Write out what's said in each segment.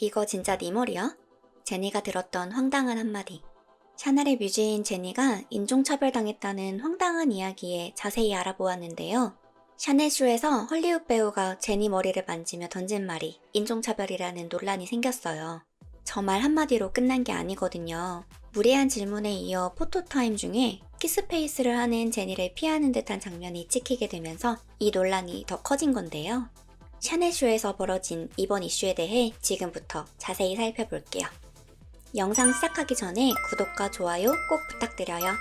이거 진짜 네 머리야? 제니가 들었던 황당한 한마디. 샤넬의 뮤즈인 제니가 인종차별당했다는 황당한 이야기에 자세히 알아보았는데요. 샤넬쇼에서 헐리우드 배우가 제니 머리를 만지며 던진 말이 인종차별이라는 논란이 생겼어요. 저 말 한마디로 끝난 게 아니거든요. 무례한 질문에 이어 포토타임 중에 키스페이스를 하는 제니를 피하는 듯한 장면이 찍히게 되면서 이 논란이 더 커진 건데요. 샤넬쇼에서 벌어진 이번 이슈에 대해 지금부터 자세히 살펴볼게요. 영상 시작하기 전에 구독과 좋아요 꼭 부탁드려요.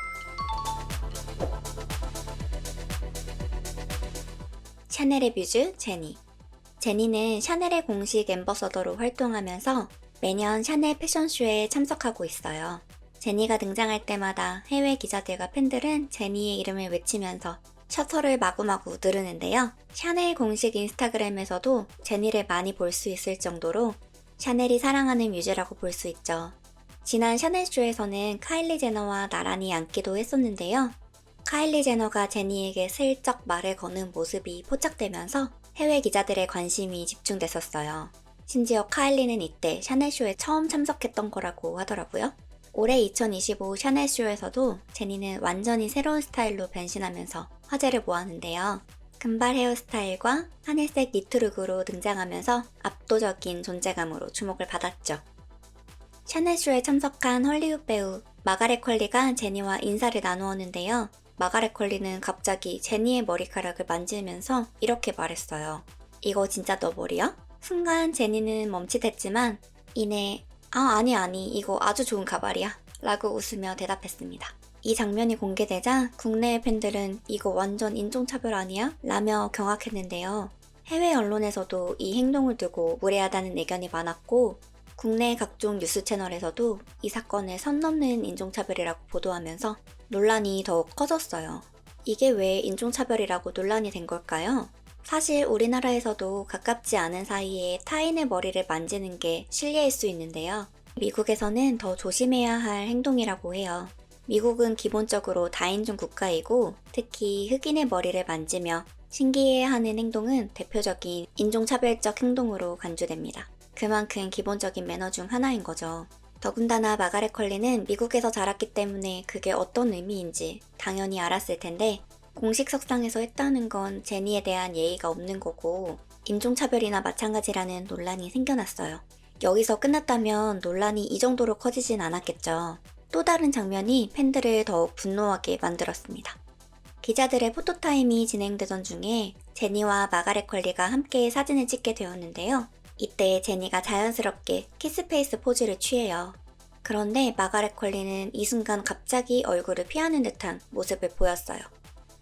샤넬의 뮤즈 제니. 제니는 샤넬의 공식 엠버서더로 활동하면서 매년 샤넬 패션쇼에 참석하고 있어요. 제니가 등장할 때마다 해외 기자들과 팬들은 제니의 이름을 외치면서 셔터를 마구마구 누르는데요. 샤넬 공식 인스타그램에서도 제니를 많이 볼 수 있을 정도로 샤넬이 사랑하는 뮤즈라고 볼 수 있죠. 지난 샤넬쇼에서는 카일리 제너와 나란히 앉기도 했었는데요. 카일리 제너가 제니에게 슬쩍 말을 거는 모습이 포착되면서 해외 기자들의 관심이 집중됐었어요. 심지어 카일리는 이때 샤넬쇼에 처음 참석했던 거라고 하더라고요. 올해 2025 샤넬쇼에서도 제니는 완전히 새로운 스타일로 변신하면서 화제를 모았는데요. 금발 헤어스타일과 하늘색 니트룩으로 등장하면서 압도적인 존재감으로 주목을 받았죠. 샤넬쇼에 참석한 헐리우드 배우 마가렛 퀄리가 제니와 인사를 나누었는데요. 마가렛 퀄리는 갑자기 제니의 머리카락을 만지면서 이렇게 말했어요. 이거 진짜 너 머리야? 순간 제니는 멈칫했지만 이내 아 아니 아니 이거 아주 좋은 가발이야 라고 웃으며 대답했습니다. 이 장면이 공개되자 국내의 팬들은 이거 완전 인종차별 아니야? 라며 경악했는데요. 해외 언론에서도 이 행동을 두고 무례하다는 의견이 많았고 국내 각종 뉴스 채널에서도 이 사건을 선 넘는 인종차별이라고 보도하면서 논란이 더욱 커졌어요. 이게 왜 인종차별이라고 논란이 된 걸까요? 사실 우리나라에서도 가깝지 않은 사이에 타인의 머리를 만지는 게 실례일 수 있는데요. 미국에서는 더 조심해야 할 행동이라고 해요. 미국은 기본적으로 다인종 국가이고 특히 흑인의 머리를 만지며 신기해하는 행동은 대표적인 인종차별적 행동으로 간주됩니다. 그만큼 기본적인 매너 중 하나인 거죠. 더군다나 마가렛 컬리는 미국에서 자랐기 때문에 그게 어떤 의미인지 당연히 알았을 텐데 공식 석상에서 했다는 건 제니에 대한 예의가 없는 거고 인종차별이나 마찬가지라는 논란이 생겨났어요. 여기서 끝났다면 논란이 이 정도로 커지진 않았겠죠. 또 다른 장면이 팬들을 더욱 분노하게 만들었습니다. 기자들의 포토타임이 진행되던 중에 제니와 마가렛 컬리가 함께 사진을 찍게 되었는데요. 이때 제니가 자연스럽게 키스페이스 포즈를 취해요. 그런데 마가렛 컬리는 이 순간 갑자기 얼굴을 피하는 듯한 모습을 보였어요.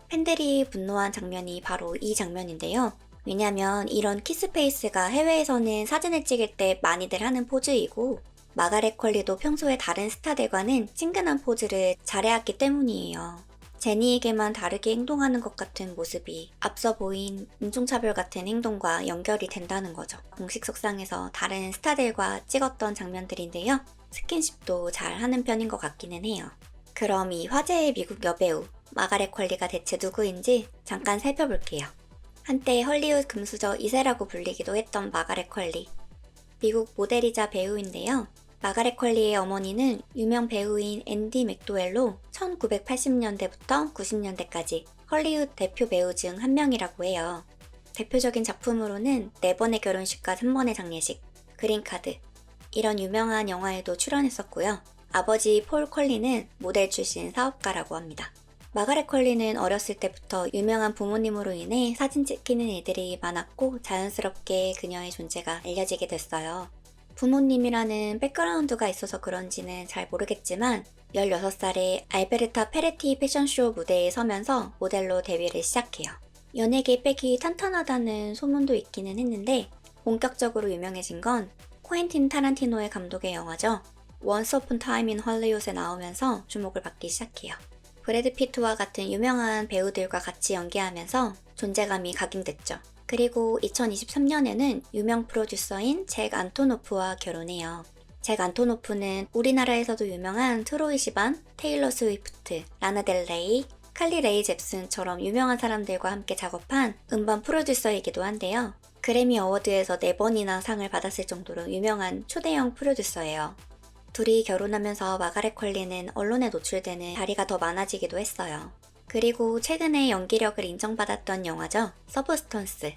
팬들이 분노한 장면이 바로 이 장면인데요. 왜냐면 이런 키스페이스가 해외에서는 사진을 찍을 때 많이들 하는 포즈이고 마가렛 컬리도 평소에 다른 스타들과는 친근한 포즈를 잘해왔기 때문이에요. 제니에게만 다르게 행동하는 것 같은 모습이 앞서 보인 인종차별 같은 행동과 연결이 된다는 거죠. 공식 석상에서 다른 스타들과 찍었던 장면들인데요. 스킨십도 잘 하는 편인 것 같기는 해요. 그럼 이 화제의 미국 여배우 마가렛 퀄리가 대체 누구인지 잠깐 살펴볼게요. 한때 헐리우드 금수저 2세라고 불리기도 했던 마가렛 퀄리. 미국 모델이자 배우인데요. 마가렛 퀄리의 어머니는 유명 배우인 앤디 맥도웰로 1980년대부터 90년대까지 헐리우드 대표 배우 중 한 명이라고 해요. 대표적인 작품으로는 네 번의 결혼식과 3번의 장례식, 그린카드, 이런 유명한 영화에도 출연했었고요. 아버지 폴 컬리는 모델 출신 사업가라고 합니다. 마가렛 컬리는 어렸을 때부터 유명한 부모님으로 인해 사진 찍히는 애들이 많았고 자연스럽게 그녀의 존재가 알려지게 됐어요. 부모님이라는 백그라운드가 있어서 그런지는 잘 모르겠지만 16살에 알베르타 페레티 패션쇼 무대에 서면서 모델로 데뷔를 시작해요. 연예계 백이 탄탄하다는 소문도 있기는 했는데 본격적으로 유명해진 건 코엔틴 타란티노의 감독의 영화죠. 원스 오픈 타임 인 헐리우드에 나오면서 주목을 받기 시작해요. 브래드 피트와 같은 유명한 배우들과 같이 연기하면서 존재감이 각인됐죠. 그리고 2023년에는 유명 프로듀서인 잭 안토노프와 결혼해요. 잭 안토노프는 우리나라에서도 유명한 트로이 시반, 테일러 스위프트, 라나델레이, 칼리 레이 잽슨처럼 유명한 사람들과 함께 작업한 음반 프로듀서이기도 한데요. 그래미 어워드에서 4번이나 상을 받았을 정도로 유명한 초대형 프로듀서예요. 둘이 결혼하면서 마가렛 퀄리는 언론에 노출되는 자리가 더 많아지기도 했어요. 그리고 최근에 연기력을 인정받았던 영화죠. 서브스턴스.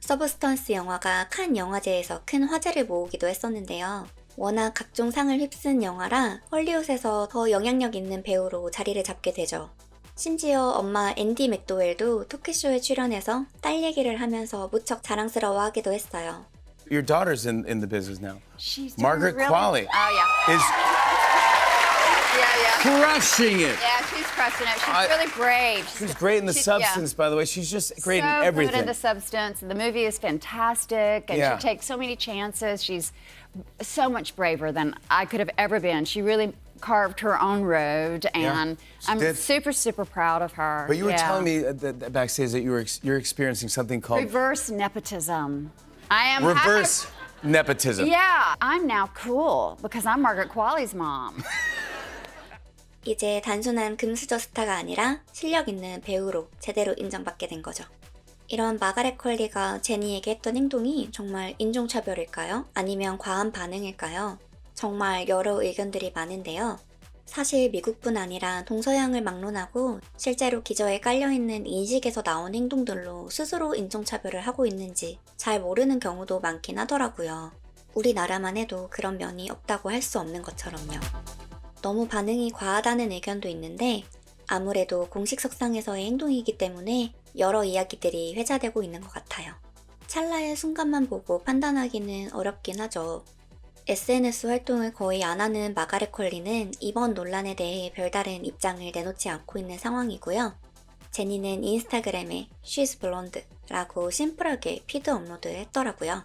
서브스턴스 영화가 칸 영화제에서 큰 화제를 모으기도 했었는데요. 워낙 각종 상을 휩쓴 영화라 헐리우드에서 더 영향력 있는 배우로 자리를 잡게 되죠. 심지어 엄마 앤디 맥도웰도 토크쇼에 출연해서 딸 얘기를 하면서 무척 자랑스러워하기도 했어요. Your daughter's in, in the business now. She's Margaret really- Qualley Oh yeah, is yeah, yeah. crushing it. Yeah, she's crushing it. She's I- really brave. She's great in the She's- yeah. substance, by the way. She's just great so in everything. good in the substance. The movie is fantastic, and Yeah. she takes so many chances. She's so much braver than I could have ever been. She really carved her own road, and she I'm did. super, super proud of her. but you were Yeah. telling me uh, that, that backstage that you were ex- you're experiencing something called reverse nepotism. I am reverse nepotism. Yeah, I'm now cool because I'm Margaret Qualley's mom. 이제 단순한 금수저 스타가 아니라 실력 있는 배우로 제대로 인정받게 된 거죠. 이런 마가렛 퀄리가 제니에게 했던 행동이 정말 인종차별일까요? 아니면 과한 반응일까요? 정말 여러 의견들이 많은데요. 사실 미국뿐 아니라 동서양을 막론하고 실제로 기저에 깔려있는 인식에서 나온 행동들로 스스로 인종차별을 하고 있는지 잘 모르는 경우도 많긴 하더라고요. 우리나라만 해도 그런 면이 없다고 할 수 없는 것처럼요. 너무 반응이 과하다는 의견도 있는데 아무래도 공식 석상에서의 행동이기 때문에 여러 이야기들이 회자되고 있는 것 같아요. 찰나의 순간만 보고 판단하기는 어렵긴 하죠. SNS 활동을 거의 안 하는 마가렛 퀄리는 이번 논란에 대해 별다른 입장을 내놓지 않고 있는 상황이고요. 제니는 인스타그램에 She's Blonde 라고 심플하게 피드 업로드를 했더라고요.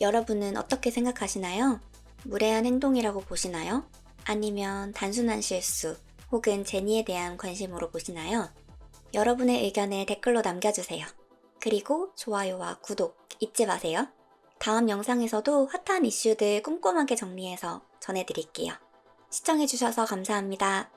여러분은 어떻게 생각하시나요? 무례한 행동이라고 보시나요? 아니면 단순한 실수 혹은 제니에 대한 관심으로 보시나요? 여러분의 의견을 댓글로 남겨주세요. 그리고 좋아요와 구독 잊지 마세요. 다음 영상에서도 핫한 이슈들 꼼꼼하게 정리해서 전해드릴게요. 시청해주셔서 감사합니다.